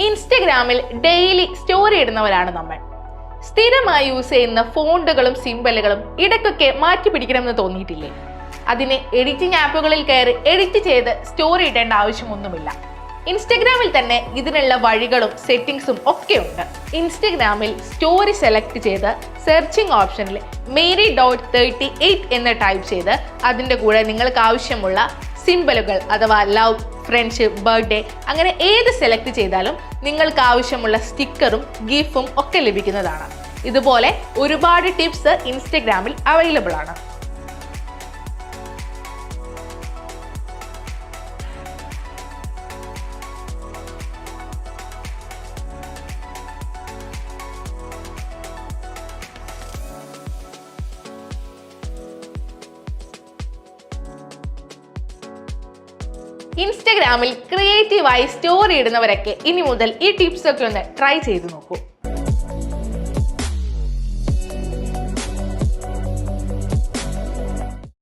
ഇൻസ്റ്റഗ്രാമിൽ daily story ഇടുന്നവരാണ് നമ്മൾ. സ്ഥിരമായി യൂസ് ചെയ്യുന്ന ഫോണ്ടുകളും സിമ്പലുകളും ഇടയ്ക്കൊക്കെ മാറ്റി പിടിക്കണമെന്ന് തോന്നിയിട്ടില്ലേ? അതിന് എഡിറ്റിംഗ് ആപ്പുകളിൽ കയറി എഡിറ്റ് ചെയ്ത് സ്റ്റോറി ഇടേണ്ട ആവശ്യമൊന്നുമില്ല. ഇൻസ്റ്റഗ്രാമിൽ തന്നെ ഇതിനുള്ള വഴികളും സെറ്റിംഗ്സും ഒക്കെ ഉണ്ട് ഇൻസ്റ്റഗ്രാമിൽ സ്റ്റോറി സെലക്ട് ചെയ്ത് സെർച്ചിങ് ഓപ്ഷനിൽ മേരി ഡോട്ട് തേർട്ടി എയ്റ്റ് എന്ന് ടൈപ്പ് ചെയ്ത് അതിന്റെ കൂടെ നിങ്ങൾക്ക് ആവശ്യമുള്ള സിമ്പലുകൾ അഥവാ ലവ് ഫ്രണ്ട്ഷിപ്പ് ബർത്ത്ഡേ അങ്ങനെ ഏത് സെലക്ട് ചെയ്താലും നിങ്ങൾക്ക് ആവശ്യമുള്ള സ്റ്റിക്കറും ഗിഫും ഒക്കെ ലഭിക്കുന്നതാണ്. ഇതുപോലെ ഒരുപാട് ടിപ്സ് ഇൻസ്റ്റഗ്രാമിൽ അവൈലബിൾ ആണ്. ഇൻസ്റ്റഗ്രാമിൽ ക്രിയേറ്റീവായി സ്റ്റോറി ഇടുന്നവരൊക്കെ ഇനി മുതൽ ഈ ടിപ്സ് ഒക്കെ ഒന്ന് ട്രൈ ചെയ്ത് നോക്കൂ.